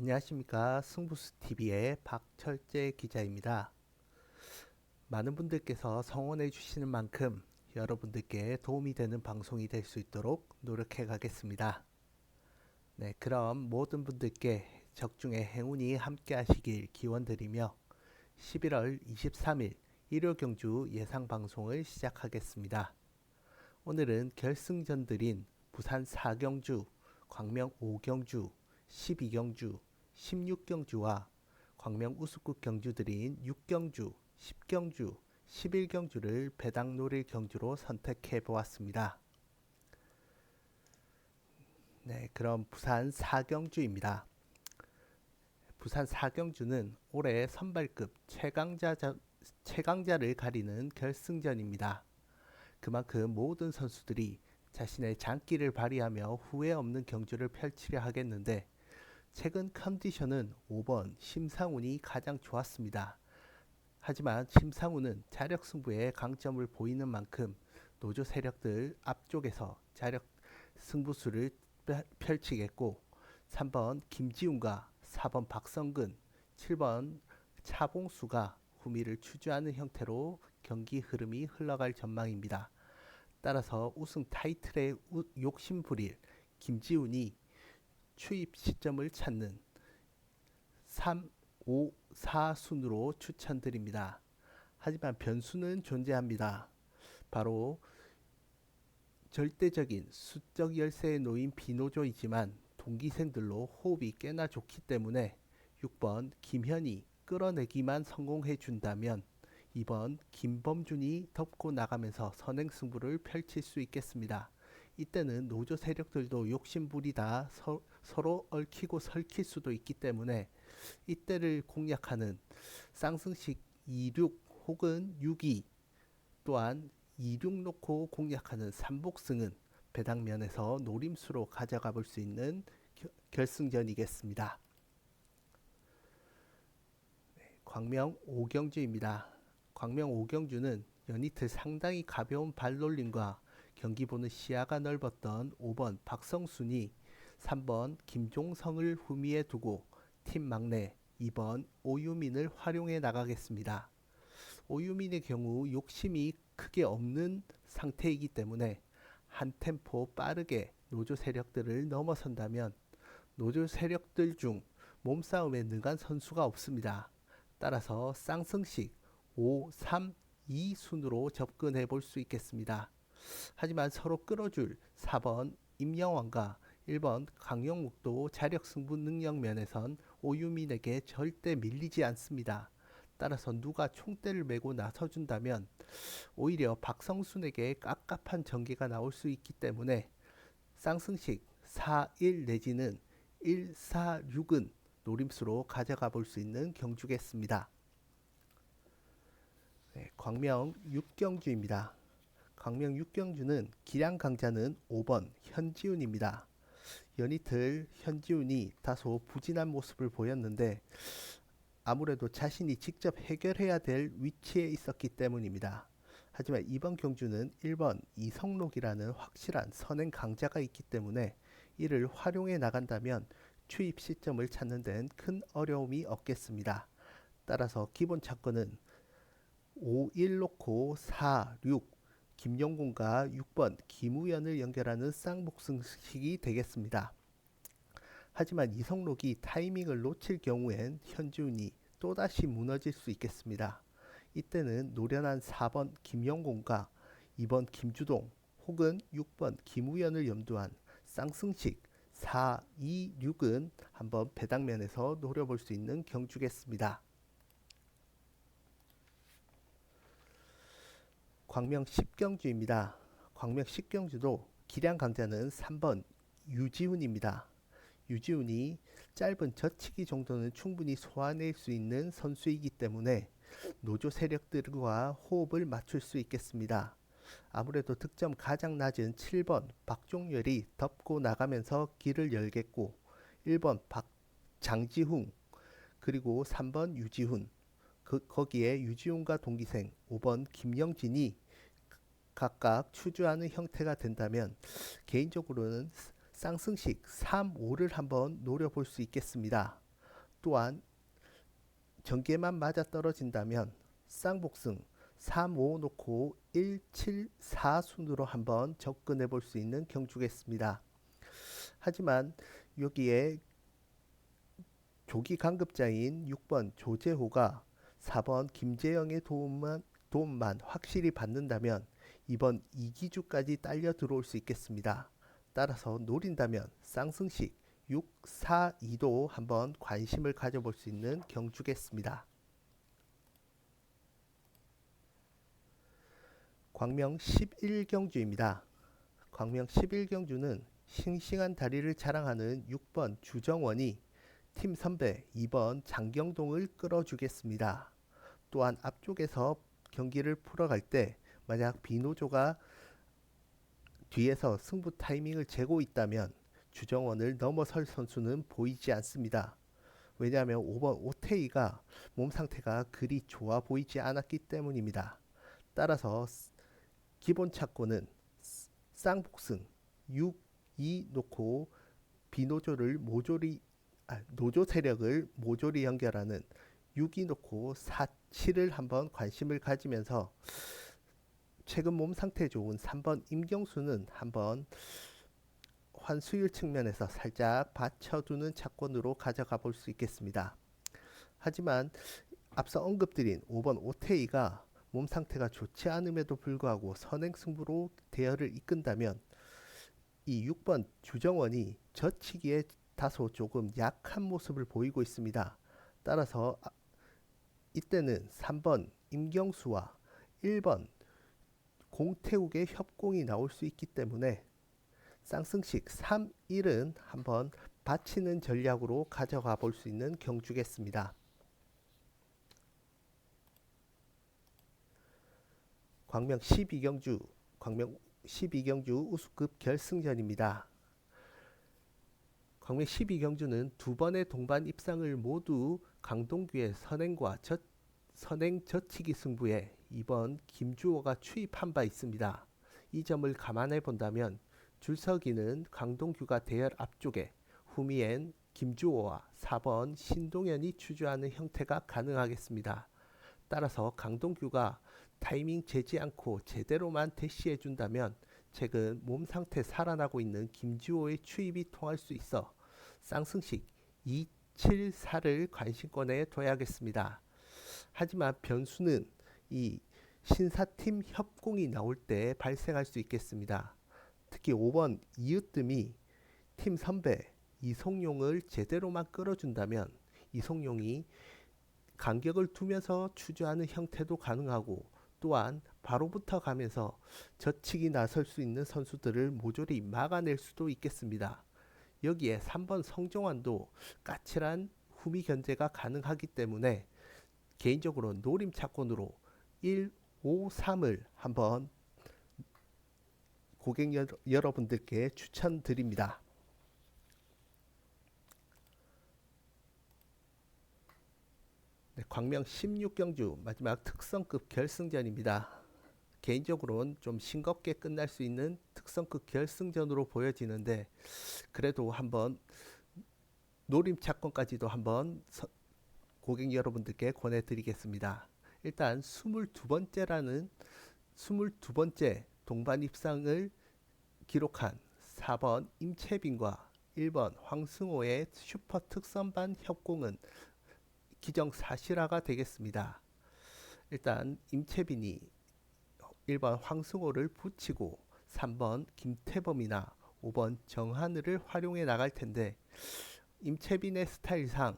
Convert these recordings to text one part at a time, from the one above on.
안녕하십니까 승부수TV의 박철재 기자입니다. 많은 분들께서 성원해 주시는 만큼 여러분들께 도움이 되는 방송이 될 수 있도록 노력해 가겠습니다. 네, 그럼 모든 분들께 적중의 행운이 함께 하시길 기원드리며 11월 23일 일요 경주 예상 방송을 시작하겠습니다. 오늘은 결승전들인 부산 4경주, 광명 5경주, 12경주, 16경주와 광명 우스국 경주들인 6경주, 10경주, 11경주를 배당 노릴 경주로 선택해 보았습니다. 네, 그럼 부산 4경주입니다. 부산 4경주는 올해 선발급 최강자 최강자를 가리는 결승전입니다. 그만큼 모든 선수들이 자신의 장기를 발휘하며 후회 없는 경주를 펼치려 하겠는데 최근 컨디션은 5번 심상훈이 가장 좋았습니다. 하지만 심상훈은 자력 승부에 강점을 보이는 만큼 노조 세력들 앞쪽에서 자력 승부수를 펼치겠고 3번 김지훈과 4번 박성근, 7번 차봉수가 후미를 추주하는 형태로 경기 흐름이 흘러갈 전망입니다. 따라서 우승 타이틀에 욕심 부릴 김지훈이 추입 시점을 찾는 3, 5, 4 순으로 추천드립니다. 하지만 변수는 존재합니다. 바로 절대적인 수적 열세에 놓인 비노조이지만 동기생들로 호흡이 꽤나 좋기 때문에 6번 김현이 끌어내기만 성공해 준다면 2번 김범준이 덮고 나가면서 선행 승부를 펼칠 수 있겠습니다. 이때는 노조 세력들도 욕심부리다 서, 서로 얽히고 설킬 수도 있기 때문에 이때를 공략하는 쌍승식 26 혹은 62 또한 26 놓고 공략하는 삼복승은 배당면에서 노림수로 가져가 볼 수 있는 결승전이겠습니다. 네, 광명 오경주입니다. 광명 오경주는 연이틀 상당히 가벼운 발놀림과 경기 보는 시야가 넓었던 5번 박성순이 3번 김종성을 후미에 두고 팀 막내 2번 오유민을 활용해 나가겠습니다. 오유민의 경우 욕심이 크게 없는 상태이기 때문에 한 템포 빠르게 노조 세력들을 넘어선다면 노조 세력들 중 몸싸움에 능한 선수가 없습니다. 따라서 쌍승식 5, 3, 2 순으로 접근해 볼 수 있겠습니다. 하지만 서로 끌어줄 4번 임영환과 1번 강영욱도 자력 승부 능력 면에선 오유민에게 절대 밀리지 않습니다. 따라서 누가 총대를 메고 나서준다면 오히려 박성순에게 깝깝한 전개가 나올 수 있기 때문에 쌍승식 4-1 내지는 1-4-6은 노림수로 가져가 볼 수 있는 경주겠습니다. 네, 광명 6경주입니다. 광명 6경주는 기량 강자는 5번 현지훈입니다. 연이틀 현지훈이 다소 부진한 모습을 보였는데 아무래도 자신이 직접 해결해야 될 위치에 있었기 때문입니다. 하지만 이번 경주는 1번 이성록이라는 확실한 선행 강자가 있기 때문에 이를 활용해 나간다면 추입 시점을 찾는 데는 큰 어려움이 없겠습니다. 따라서 기본 차권은 5, 1 놓고 4, 6 김영곤과 6번 김우현을 연결하는 쌍복승식이 되겠습니다. 하지만 이성록이 타이밍을 놓칠 경우엔 현지훈이 또다시 무너질 수 있겠습니다. 이때는 노련한 4번 김영곤과 2번 김주동 혹은 6번 김우현을 염두한 쌍승식 4, 2, 6은 한번 배당면에서 노려볼 수 있는 경주겠습니다. 광명 10경주입니다. 광명 10경주도 기량 강자는 3번 유지훈입니다. 유지훈이 짧은 젖히기 정도는 충분히 소화낼 수 있는 선수이기 때문에 노조 세력들과 호흡을 맞출 수 있겠습니다. 아무래도 득점 가장 낮은 7번 박종열이 덮고 나가면서 길을 열겠고 1번 박 장지훈 그리고 3번 유지훈 그, 거기에 유지훈과 동기생 5번 김영진이 각각 추주하는 형태가 된다면 개인적으로는 쌍승식 3, 5를 한번 노려볼 수 있겠습니다. 또한 전개만 맞아 떨어진다면 쌍복승 3, 5 놓고 1, 7, 4 순으로 한번 접근해 볼 수 있는 경주겠습니다. 하지만 여기에 조기 강급자인 6번 조재호가 4번 김재영의 도움만, 도움만 확실히 받는다면 이번 이기주까지 딸려 들어올 수 있겠습니다. 따라서 노린다면 쌍승식 6, 4, 2도 한번 관심을 가져볼 수 있는 경주겠습니다. 광명 11경주입니다. 광명 11경주는 싱싱한 다리를 자랑하는 6번 주정원이 팀 선배 2번 장경동을 끌어주겠습니다. 또한 앞쪽에서 경기를 풀어갈 때 만약 비노조가 뒤에서 승부 타이밍을 재고 있다면 주정원을 넘어설 선수는 보이지 않습니다. 왜냐하면 5번 오태이가 몸 상태가 그리 좋아 보이지 않았기 때문입니다. 따라서 기본 착고는 쌍복승 6, 2 놓고 비노조를 모조리 아, 노조 세력을 모조리 연결하는 6이 놓고 4, 7을 한번 관심을 가지면서 최근 몸 상태 좋은 3번 임경수는 한번 환수율 측면에서 살짝 받쳐두는 차권으로 가져가 볼 수 있겠습니다. 하지만 앞서 언급드린 5번 오태이가 몸 상태가 좋지 않음에도 불구하고 선행 승부로 대열을 이끈다면 이 6번 주정원이 저치기에 다소 조금 약한 모습을 보이고 있습니다. 따라서 아, 이때는 3번 임경수와 1번 공태욱의 협공이 나올 수 있기 때문에 쌍승식 3, 1은 한번 받치는 전략으로 가져가 볼 수 있는 경주겠습니다. 광명 12경주, 광명 12경주 우수급 결승전입니다. 광명 12경주는 두 번의 동반 입상을 모두 강동규의 선행과 저, 선행 저치기 승부에 이번 김주호가 추입한 바 있습니다. 이 점을 감안해 본다면 줄서기는 강동규가 대열 앞쪽에 후미엔 김주호와 4번 신동현이 추주하는 형태가 가능하겠습니다. 따라서 강동규가 타이밍 재지 않고 제대로만 대시해 준다면 최근 몸 상태 살아나고 있는 김주호의 추입이 통할 수 있어 쌍승식 2, 7, 4를 관심권에 둬야겠습니다. 하지만 변수는 이 신사팀 협공이 나올 때 발생할 수 있겠습니다. 특히 5번 이으뜸이 팀 선배 이송용을 제대로만 끌어준다면 이송용이 간격을 두면서 추주하는 형태도 가능하고 또한 바로부터 가면서 저치기 나설 수 있는 선수들을 모조리 막아낼 수도 있겠습니다. 여기에 3번 성종환도 까칠한 후미 견제가 가능하기 때문에 개인적으로 노림 차권으로 1, 5, 3을 한번 고객 여러분들께 추천드립니다. 네, 광명 16경주 마지막 특성급 결승전입니다. 개인적으로는 좀 싱겁게 끝날 수 있는 특성급 결승전으로 보여지는데 그래도 한번 노림 차권까지도 한번 고객 여러분들께 권해드리겠습니다. 일단 22번째라는 22번째 동반 입상을 기록한 4번 임채빈과 1번 황승호의 슈퍼 특선반 협공은 기정사실화가 되겠습니다. 일단 임채빈이 1번 황승호를 붙이고 3번 김태범이나 5번 정하늘을 활용해 나갈 텐데 임채빈의 스타일상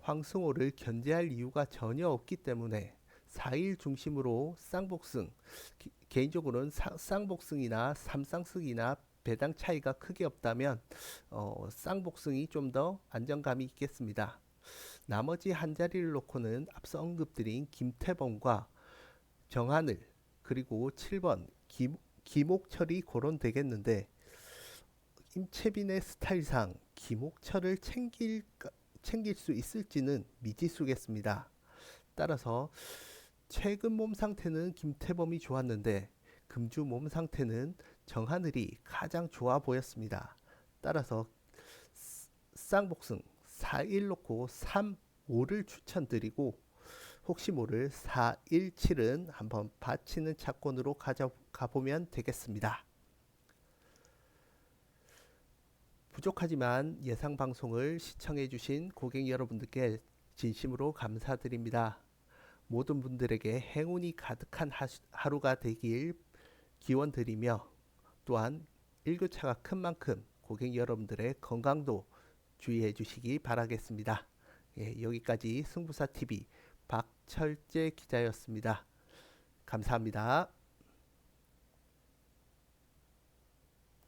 황승호를 견제할 이유가 전혀 없기 때문에 4일 중심으로 쌍복승 기, 개인적으로는 사, 쌍복승이나 삼쌍승이나 배당 차이가 크게 없다면 어, 쌍복승이 좀 더 안정감이 있겠습니다. 나머지 한 자리를 놓고는 앞서 언급드린 김태범과 정하늘 그리고 7번 김, 김옥철이 거론되겠는데 임채빈의 스타일상 김옥철을 챙길 챙길 수 있을지는 미지수겠습니다. 따라서 최근 몸 상태는 김태범이 좋았는데 금주 몸 상태는 정하늘이 가장 좋아 보였습니다. 따라서 쌍복승 4일 놓고 3, 5를 추천드리고 혹시 모를 4, 1, 7은 한번 받치는 차권으로 가져가 보면 되겠습니다. 부족하지만 예상 방송을 시청해 주신 고객 여러분들께 진심으로 감사드립니다. 모든 분들에게 행운이 가득한 하루가 되길 기원 드리며 또한 일교차가 큰 만큼 고객 여러분들의 건강도 주의해 주시기 바라겠습니다. 예, 여기까지 승부사 TV 박 철재 기자였습니다. 감사합니다.